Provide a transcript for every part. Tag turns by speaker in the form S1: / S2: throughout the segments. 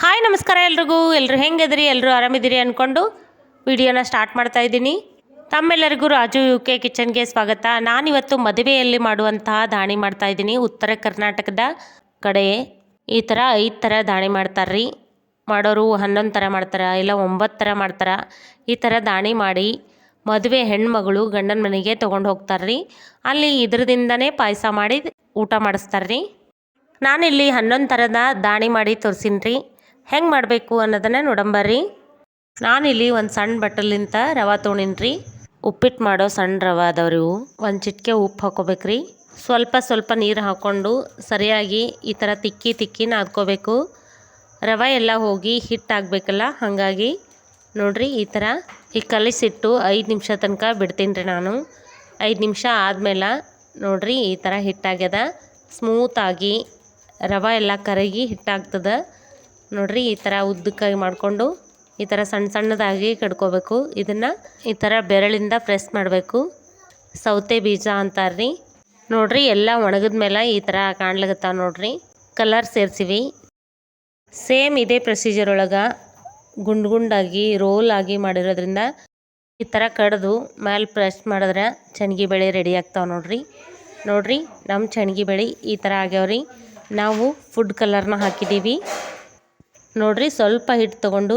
S1: Hi, ನಮಸ್ಕಾರ ಎಲ್ರಿಗೂ. ಎಲ್ಲರೂ ಹೆಂಗದ್ರಿ ಎಲ್ಲರೂ ಆರಾಮಿದ್ದೀರಿ ಅಂದ್ಕೊಂಡು ವಿಡಿಯೋನ ಸ್ಟಾರ್ಟ್ ಮಾಡ್ತಾ ಇದ್ದೀನಿ. ತಮ್ಮೆಲ್ಲರಿಗೂ ರಾಜು ಯು ಕೆ ಕಿಚನ್ಗೆ ಸ್ವಾಗತ. ನಾನಿವತ್ತು ಮದುವೆಯಲ್ಲಿ ಮಾಡುವಂತಹ ದಾಣಿ ಮಾಡ್ತಾ ಇದ್ದೀನಿ. ಉತ್ತರ ಕರ್ನಾಟಕದ ಕಡೆ ಈ ಥರ ಐದು ಥರ ದಾಣಿ ಮಾಡ್ತಾರ್ರಿ. ಮಾಡೋರು ಹನ್ನೊಂದು ಥರ ಮಾಡ್ತಾರೆ, ಇಲ್ಲ ಒಂಬತ್ತು ಥರ ಮಾಡ್ತಾರೆ. ಈ ಥರ ದಾಣಿ ಮಾಡಿ ಮದುವೆ ಹೆಣ್ಮಗಳು ಗಂಡನ ಮನೆಗೆ ತೊಗೊಂಡು ಹೋಗ್ತಾರ್ರಿ. ಅಲ್ಲಿ ಇದ್ರದಿಂದನೇ ಪಾಯಸ ಮಾಡಿ ಊಟ ಮಾಡಿಸ್ತಾರ್ರಿ. ನಾನಿಲ್ಲಿ ಹನ್ನೊಂದು ಥರದ ದಾಣಿ ಮಾಡಿ ತೋರಿಸಿನ್ರಿ. ಹೆಂಗೆ ಮಾಡಬೇಕು ಅನ್ನೋದನ್ನು ನೋಡಂಬರ್ರಿ ನಾನಿಲ್ಲಿ ಒಂದು ಸಣ್ಣ ಬಟ್ಟಲಿಂತ ರವೆ ತೊಗೊಂಡಿನ್ರಿ ಉಪ್ಪಿಟ್ಟು ಮಾಡೋ ಸಣ್ಣ ರವೆ ಅದಾವ್ರಿ ಇವು. ಒಂದು ಚಿಟಿಕೆ ಉಪ್ಪು ಹಾಕೋಬೇಕ್ರಿ. ಸ್ವಲ್ಪ ಸ್ವಲ್ಪ ನೀರು ಹಾಕ್ಕೊಂಡು ಸರಿಯಾಗಿ ಈ ಥರ ತಿಕ್ಕಿ ತಿಕ್ಕಿ ನಾದ್ಕೋಬೇಕು ರವೆ ಎಲ್ಲ ಹೋಗಿ ಹಿಟ್ಟಾಗಬೇಕಲ್ಲ ಹಾಗಾಗಿ ನೋಡ್ರಿ ಈ ಥರ ಈ ಕಲಿಸಿಟ್ಟು ಐದು ನಿಮಿಷ ತನಕ ಬಿಡ್ತೀನಿ ರೀ ನಾನು. ಐದು ನಿಮಿಷ ಆದಮೇಲೆ ನೋಡ್ರಿ ಈ ಥರ ಹಿಟ್ಟಾಗ್ಯದ ಸ್ಮೂತಾಗಿ ರವೆ ಎಲ್ಲ ಕರಗಿ ಹಿಟ್ಟಾಗ್ತದೆ ನೋಡ್ರಿ, ಈ ಥರ ಉದ್ದಕ್ಕಾಗಿ ಮಾಡಿಕೊಂಡು, ಈ ಥರ ಸಣ್ಣ ಸಣ್ಣದಾಗಿ ಕಡ್ಕೋಬೇಕು. ಇದನ್ನು ಈ ಥರ ಬೆರಳಿಂದ ಪ್ರೆಸ್ ಮಾಡಬೇಕು. ಸೌತೆ ಬೀಜ ಅಂತಾರ್ರಿ. ನೋಡ್ರಿ, ಎಲ್ಲ ಒಣಗಿದ ಮೇಲೆ ಈ ಥರ ಕಾಣ್ಲಿಕತ್ತಾವ ನೋಡ್ರಿ. ಕಲರ್ ಸೇರ್ಸಿವಿ. ಸೇಮ್ ಇದೇ ಪ್ರೊಸೀಜರ್ ಒಳಗೆ ಗುಂಡು ಗುಂಡಾಗಿ ರೋಲ್ ಆಗಿ ಮಾಡಿರೋದ್ರಿಂದ ಈ ಥರ ಕಡ್ದು ಮ್ಯಾಲ ಪ್ರೆಸ್ ಮಾಡಿದ್ರೆ ಚಣ್ಗಿ ಬೆಳೆ ರೆಡಿ ಆಗ್ತಾವೆ ನೋಡ್ರಿ. ನೋಡ್ರಿ ನಮ್ಮ ಚಣ್ಗಿ ಬೆಳೆ ಈ ಥರ ಆಗ್ಯಾವ್ರಿ. ನಾವು ಫುಡ್ ಕಲರ್ನ ಹಾಕಿದ್ದೀವಿ ನೋಡ್ರಿ ಸ್ವಲ್ಪ ಹಿಟ್ಟು ತಗೊಂಡು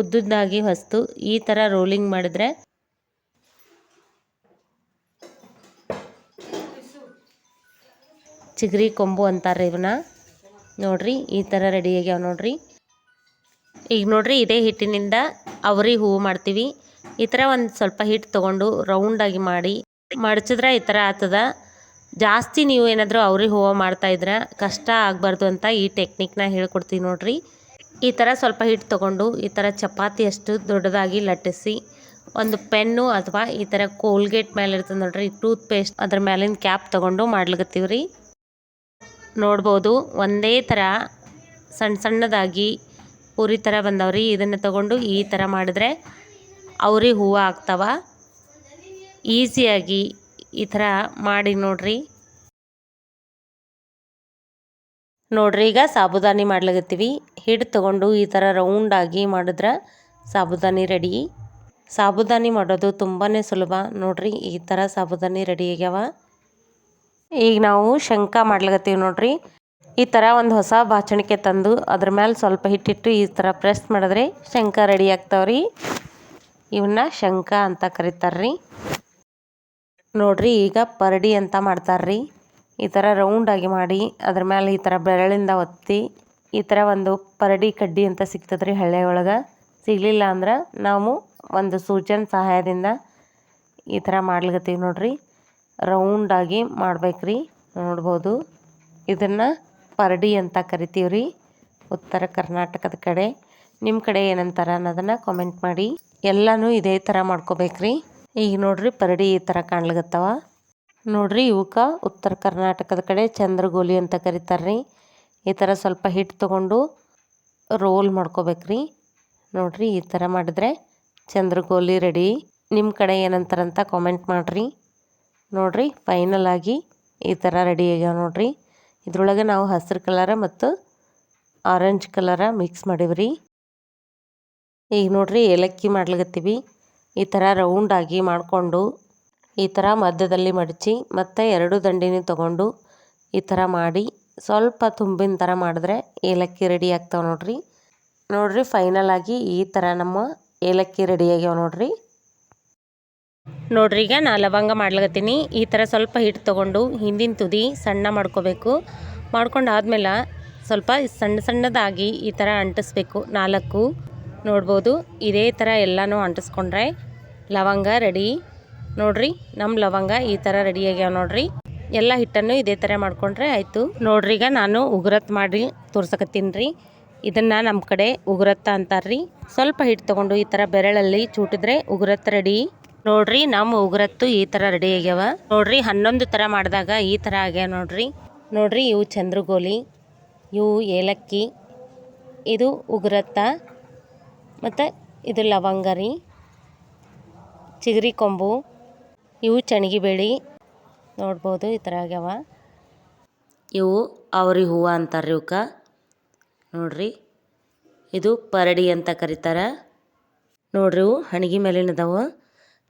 S1: ಉದ್ದುದ್ದಾಗಿ ಹೊಸ್ತು, ಈ ಥರ ರೋಲಿಂಗ್ ಮಾಡಿದ್ರೆ. ಚಿಗರಿ ಕೊಂಬು ಅಂತಾರೆ ಇವನ್ನ ನೋಡ್ರಿ, ಈ ಥರ ರೆಡಿ ಆಗ್ಯಾವ ನೋಡ್ರಿ. ಈಗ ನೋಡ್ರಿ, ಇದೇ ಹಿಟ್ಟಿನಿಂದ ಅವ್ರಿ ಹೂವು ಮಾಡ್ತೀವಿ. ಈ ಥರ ಒಂದು ಸ್ವಲ್ಪ ಹಿಟ್ಟು ತೊಗೊಂಡು ರೌಂಡಾಗಿ ಮಾಡಿ, ಮಡಚಿದ್ರೆ ಈ ಥರ ಆಗ್ತದ ಜಾಸ್ತಿ ನೀವು ಏನಾದರೂ ಅವ್ರಿ ಹೂವು ಮಾಡ್ತಾಯಿದ್ರೆ ಕಷ್ಟ ಆಗಬಾರ್ದು ಅಂತ ಈ ಟೆಕ್ನಿಕ್ನ ಹೇಳ್ಕೊಡ್ತೀವಿ ನೋಡ್ರಿ. ಈ ಥರ ಸ್ವಲ್ಪ ಹಿಟ್ಟು ತೊಗೊಂಡು ಈ ಥರ ಚಪಾತಿ ಅಷ್ಟು ದೊಡ್ಡದಾಗಿ ಲಟ್ಟಿಸಿ ಒಂದು ಪೆನ್ನು ಅಥವಾ ಈ ಥರ ಕೋಲ್ಗೇಟ್ ಮೇಲೆ ಇರ್ತದೆ ನೋಡ್ರಿ ಟೂತ್ ಪೇಸ್ಟ್ ಅದ್ರ ಮೇಲಿನ ಕ್ಯಾಪ್ ತೊಗೊಂಡು ಮಾಡ್ಲಿಕತ್ತೀವಿ ರೀ. ನೋಡ್ಬೋದು ಒಂದೇ ಥರ ಸಣ್ಣ ಸಣ್ಣದಾಗಿ ಪೂರಿ ಥರ ಬಂದವ್ರಿ ಇದನ್ನು ತಗೊಂಡು ಈ ಥರ ಮಾಡಿದ್ರೆ ಅವ್ರಿ ಹೂವು ಆಗ್ತಾವ. ಈಸಿಯಾಗಿ ಈ ಥರ ಮಾಡಿ ನೋಡ್ರಿ. ನೋಡ್ರಿ, ಈಗ ಸಾಬುದಾನಿ ಮಾಡ್ಲಾಗತ್ತೀವಿ ಹಿಡ್ ತಗೊಂಡು ಈ ಥರ ರೌಂಡಾಗಿ ಮಾಡಿದ್ರೆ ಸಾಬುದಾನಿ ರೆಡಿ ಸಾಬುದಾನಿ ಮಾಡೋದು ತುಂಬಾ ಸುಲಭ. ನೋಡ್ರಿ, ಈ ಥರ ಸಾಬುದಾನಿ ರೆಡಿ ಆಗ್ಯಾವ. ಈಗ ನಾವು ಶಂಕ ಮಾಡ್ಲಾಗತ್ತೀವಿ ನೋಡ್ರಿ. ಈ ಥರ ಒಂದು ಹೊಸ ಬಾಚಣಿಕೆ ತಂದು ಅದ್ರ ಮೇಲೆ ಸ್ವಲ್ಪ ಹಿಟ್ಟಿಟ್ಟು ಈ ಥರ ಪ್ರೆಸ್ ಮಾಡಿದ್ರೆ ಶಂಕ ರೆಡಿ ಆಗ್ತಾವ್ರಿ. ಇವನ್ನ ಶಂಕ ಅಂತ ಕರೀತಾರ್ರಿ. ನೋಡ್ರಿ, ಈಗ ಪರಡಿ ಅಂತ ಮಾಡ್ತಾರ್ರಿ. ಈ ಥರ ರೌಂಡಾಗಿ ಮಾಡಿ, ಅದ್ರ ಮೇಲೆ ಈ ಥರ ಬೆರಳಿಂದ ಒತ್ತಿ, ಈ ಥರ ಒಂದು ಪರಡಿ ಕಡ್ಡಿ ಅಂತ ಸಿಗ್ತದೆ ರೀ ಹಳ್ಳಿ ಒಳಗೆ ಸಿಗಲಿಲ್ಲ ಅಂದ್ರೆ ನಾವು ಒಂದು ಸೂಚನ ಸಹಾಯದಿಂದ ಈ ಥರ ಮಾಡ್ಲಿಕತ್ತೀವಿ ನೋಡ್ರಿ. ರೌಂಡಾಗಿ ಮಾಡ್ಬೇಕ್ರಿ ನೋಡ್ಬೋದು. ಇದನ್ನು ಪರಡಿ ಅಂತ ಕರಿತೀವಿ ರೀ ಉತ್ತರ ಕರ್ನಾಟಕದ ಕಡೆ. ನಿಮ್ಮ ಕಡೆ ಏನಂತಾರೆ ಅನ್ನೋದನ್ನು ಕಾಮೆಂಟ್ ಮಾಡಿ. ಎಲ್ಲನೂ ಇದೇ ಥರ ಮಾಡ್ಕೋಬೇಕ್ರಿ. ಈಗ ನೋಡಿರಿ ಪರಡಿ ಈ ಥರ ಕಾಣ್ಲಿಕತ್ತಾವ. ನೋಡ್ರಿ ಇವಕ್ಕೆ ಉತ್ತರ ಕರ್ನಾಟಕದ ಕಡೆ ಚಂದ್ರಗೋಲಿ ಅಂತ ಕರೀತಾರ್ರಿ. ಈ ಥರ ಸ್ವಲ್ಪ ಹಿಟ್ಟು ತೊಗೊಂಡು ರೋಲ್ ಮಾಡ್ಕೋಬೇಕ್ರಿ. ನೋಡ್ರಿ, ಈ ಥರ ಮಾಡಿದ್ರೆ ಚಂದ್ರಗೋಲಿ ರೆಡಿ ನಿಮ್ಮ ಕಡೆ ಏನಂತಾರಂತ ಕಾಮೆಂಟ್ ಮಾಡಿರಿ. ನೋಡ್ರಿ ಫೈನಲ್ ಆಗಿ ಈ ಥರ ರೆಡಿ ಆಗ್ಯಾವ ನೋಡ್ರಿ. ಇದ್ರೊಳಗೆ ನಾವು ಹಸಿರು ಕಲರ ಮತ್ತು ಆರೆಂಜ್ ಕಲರ ಮಿಕ್ಸ್ ಮಾಡೀವ್ರಿ. ಈಗ ನೋಡ್ರಿ, ಏಲಕ್ಕಿ ಮಾಡ್ಲಿಕತ್ತೀವಿ. ಈ ಥರ ರೌಂಡಾಗಿ ಮಾಡಿಕೊಂಡು ಈ ಥರ ಮಧ್ಯದಲ್ಲಿ ಮಡಚಿ ಮತ್ತು ಎರಡು ದಂಡಿನೂ ತಗೊಂಡು ಈ ಥರ ಮಾಡಿ ಸ್ವಲ್ಪ ತುಂಬಿನ ಥರ ಮಾಡಿದ್ರೆ ಏಲಕ್ಕಿ ರೆಡಿ ಆಗ್ತಾವೆ ನೋಡ್ರಿ. ನೋಡ್ರಿ ಫೈನಲ್ ಆಗಿ ಈ ಥರ ನಮ್ಮ ಏಲಕ್ಕಿ ರೆಡಿ ಆಗ್ಯಾವ ನೋಡ್ರಿ. ನೋಡ್ರಿ ಈಗ ನಾ ಲವಂಗ ಮಾಡ್ಲಕತ್ತೀನಿ. ಈ ಥರ ಸ್ವಲ್ಪ ಹಿಟ್ಟು ತೊಗೊಂಡು ಹಿಂದಿನ ತುದಿ ಸಣ್ಣ ಮಾಡ್ಕೋಬೇಕು. ಮಾಡ್ಕೊಂಡು ಆದಮೇಲೆ ಸ್ವಲ್ಪ ಸಣ್ಣ ಸಣ್ಣದಾಗಿ ಈ ಥರ ಅಂಟಿಸ್ಬೇಕು. ನಾಲ್ಕು ನೋಡ್ಬೋದು. ಇದೇ ಥರ ಎಲ್ಲನೂ ಅಂಟಿಸ್ಕೊಂಡ್ರೆ ಲವಂಗ ರೆಡಿ. ನೋಡ್ರಿ ನಮ್ಮ ಲವಂಗ ಈ ಥರ ರೆಡಿ ಆಗ್ಯಾವ ನೋಡ್ರಿ. ಎಲ್ಲ ಹಿಟ್ಟನ್ನು ಇದೇ ಥರ ಮಾಡಿಕೊಂಡ್ರೆ ಆಯಿತು. ನೋಡ್ರಿ, ಈಗ ನಾನು ಉಗುರತ್ ಮಾಡಿ ತೋರ್ಸಕತ್ತೀನಿ ರೀ ಇದನ್ನು ನಮ್ಮ ಕಡೆ ಉಗುರತ್ತ ಅಂತಾರ್ರಿ. ಸ್ವಲ್ಪ ಹಿಟ್ಟು ತೊಗೊಂಡು ಈ ಥರ ಬೆರಳಲ್ಲಿ ಚೂಟಿದ್ರೆ ಉಗುರತ್ ರೆಡಿ ನೋಡ್ರಿ ನಮ್ಮ ಉಗುರತ್ತು ಈ ಥರ ರೆಡಿ ಆಗ್ಯಾವ. ನೋಡ್ರಿ, ಹನ್ನೊಂದು ಥರ ಮಾಡಿದಾಗ ಈ ಥರ ಆಗ್ಯಾವ ನೋಡ್ರಿ. ನೋಡ್ರಿ, ಇವು ಚಂದ್ರಗೋಲಿ, ಇವು ಏಲಕ್ಕಿ, ಇದು ಉಗುರತ್ತ, ಮತ್ತು ಇದು ಲವಂಗ ರೀ. ಚಿಗರಿ ಕೊಂಬು. ಇವು ಚಣಗಿ ಬೇಳಿ. ನೋಡ್ಬೋದು ಈ ಥರ ಆಗ್ಯಾವ. ಇವು ಅವ್ರಿ ಹೂವು ಅಂತಾರೆ ಇವಕ್ಕ ನೋಡ್ರಿ. ಇದು ಪರಡಿ ಅಂತ ಕರೀತಾರೆ. ನೋಡ್ರಿ ಇವು ಹಣಗಿ ಮೇಲಿನದಾವ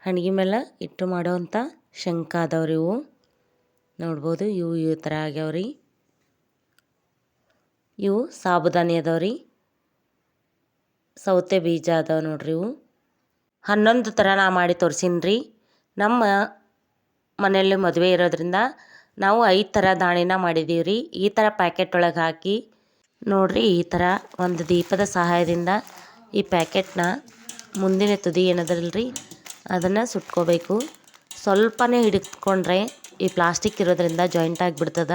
S1: ಹಣಗಿ ಮೇಲೆ ಇಟ್ಟು ಮಾಡೋವಂಥ ಶಂಕ ಅದಾವ್ರಿ ಇವು. ನೋಡ್ಬೋದು ಇವು ಈ ಥರ ಆಗ್ಯಾವ್ರಿ. ಇವು ಸಾಬುದಾನಿ ಅದಾವ್ರಿ. ಸೌತೆ ಬೀಜ ಅದಾವೆ ನೋಡ್ರಿ ಇವು. ಹನ್ನೊಂದು ಥರ ನಾ ಮಾಡಿ ತೋರ್ಸೀನಿ ನಮ್ಮ ಮನೆಯಲ್ಲಿ ಮದುವೆ ಇರೋದ್ರಿಂದ ನಾವು ಐದು ಥರ ದಾಣಿನ ಮಾಡಿದ್ದೀವಿ ರೀ ಈ ಥರ ಪ್ಯಾಕೆಟ್ ಒಳಗೆ ಹಾಕಿ ನೋಡಿರಿ ಈ ಥರ ಒಂದು ದೀಪದ ಸಹಾಯದಿಂದ ಈ ಪ್ಯಾಕೆಟ್ನ ಮುಂದಿನ ತುದಿ ಏನದಲ್ರಿ ಅದನ್ನು ಸುಟ್ಕೋಬೇಕು. ಸ್ವಲ್ಪನೇ ಹಿಡಿದುಕೊಂಡ್ರೆ ಈ ಪ್ಲಾಸ್ಟಿಕ್ ಇರೋದ್ರಿಂದ ಜಾಯಿಂಟ್ ಆಗಿಬಿಡ್ತದ.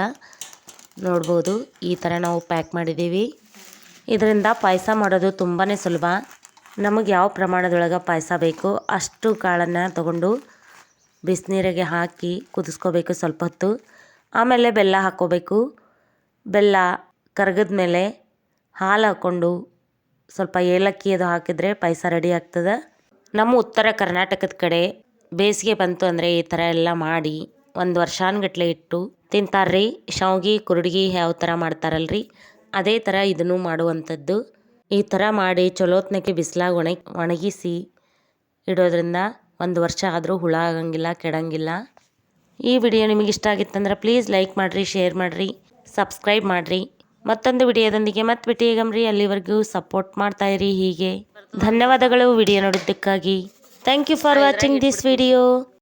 S1: ನೋಡ್ಬೋದು ಈ ಥರ ನಾವು ಪ್ಯಾಕ್ ಮಾಡಿದ್ದೀವಿ. ಇದರಿಂದ ಪಾಯಸ ಮಾಡೋದು ತುಂಬಾ ಸುಲಭ. ನಮಗೆ ಯಾವ ಪ್ರಮಾಣದೊಳಗೆ ಪಾಯಸ ಬೇಕು ಅಷ್ಟು ಕಾಳನ್ನು ತಗೊಂಡು ಬಿಸಿನೀರಿಗೆ ಹಾಕಿ ಕುದಿಸ್ಕೋಬೇಕು ಸ್ವಲ್ಪ ಹೊತ್ತು. ಆಮೇಲೆ ಬೆಲ್ಲ ಹಾಕ್ಕೋಬೇಕು. ಬೆಲ್ಲ ಕರಗದ ಮೇಲೆ ಹಾಲು ಹಾಕ್ಕೊಂಡು ಸ್ವಲ್ಪ ಏಲಕ್ಕಿ ಅದು ಹಾಕಿದರೆ ಪಾಯಸ ರೆಡಿ ಆಗ್ತದೆ. ನಮ್ಮ ಉತ್ತರ ಕರ್ನಾಟಕದ ಕಡೆ ಬೇಸಿಗೆ ಬಂತು ಅಂದರೆ ಈ ಥರ ಎಲ್ಲ ಮಾಡಿ ಒಂದು ವರ್ಷಾನ್ಗಟ್ಲೆ ಇಟ್ಟು ತಿಂತಾರ್ರಿ. ಶಾವ್ಗೆ, ಕುರುಡ್ಗಿ ಯಾವ ಥರ ಮಾಡ್ತಾರಲ್ರಿ? ಅದೇ ಥರ ಇದನ್ನು ಮಾಡುವಂಥದ್ದು. ಈ ಥರ ಮಾಡಿ ಚಲೋತ್ನಕ್ಕೆ ಬಿಸಿಲಾಗ ಒಣಗಿ ಒಣಗಿಸಿ ಇಡೋದ್ರಿಂದ ಒಂದು ವರ್ಷ ಆದರೂ ಹುಳ ಆಗಂಗಿಲ್ಲ, ಕೆಡಂಗಿಲ್ಲ. ಈ ವಿಡಿಯೋ ನಿಮಗೆ ಇಷ್ಟ ಆಗಿತ್ತಂದ್ರೆ ಪ್ಲೀಸ್ ಲೈಕ್ ಮಾಡಿರಿ ಶೇರ್ ಮಾಡಿರಿ ಸಬ್ಸ್ಕ್ರೈಬ್ ಮಾಡಿರಿ. ಮತ್ತೊಂದು ವಿಡಿಯೋದೊಂದಿಗೆ ಮತ್ತೆ ಭೇಟಿಯಾಗಮ್ರಿ ಅಲ್ಲಿವರೆಗೂ ಸಪೋರ್ಟ್ ಮಾಡ್ತಾ ಇರಿ ಹೀಗೆ. ಧನ್ಯವಾದಗಳು video ನೋಡಿದ್ದಕ್ಕಾಗಿ. Thank you for watching this video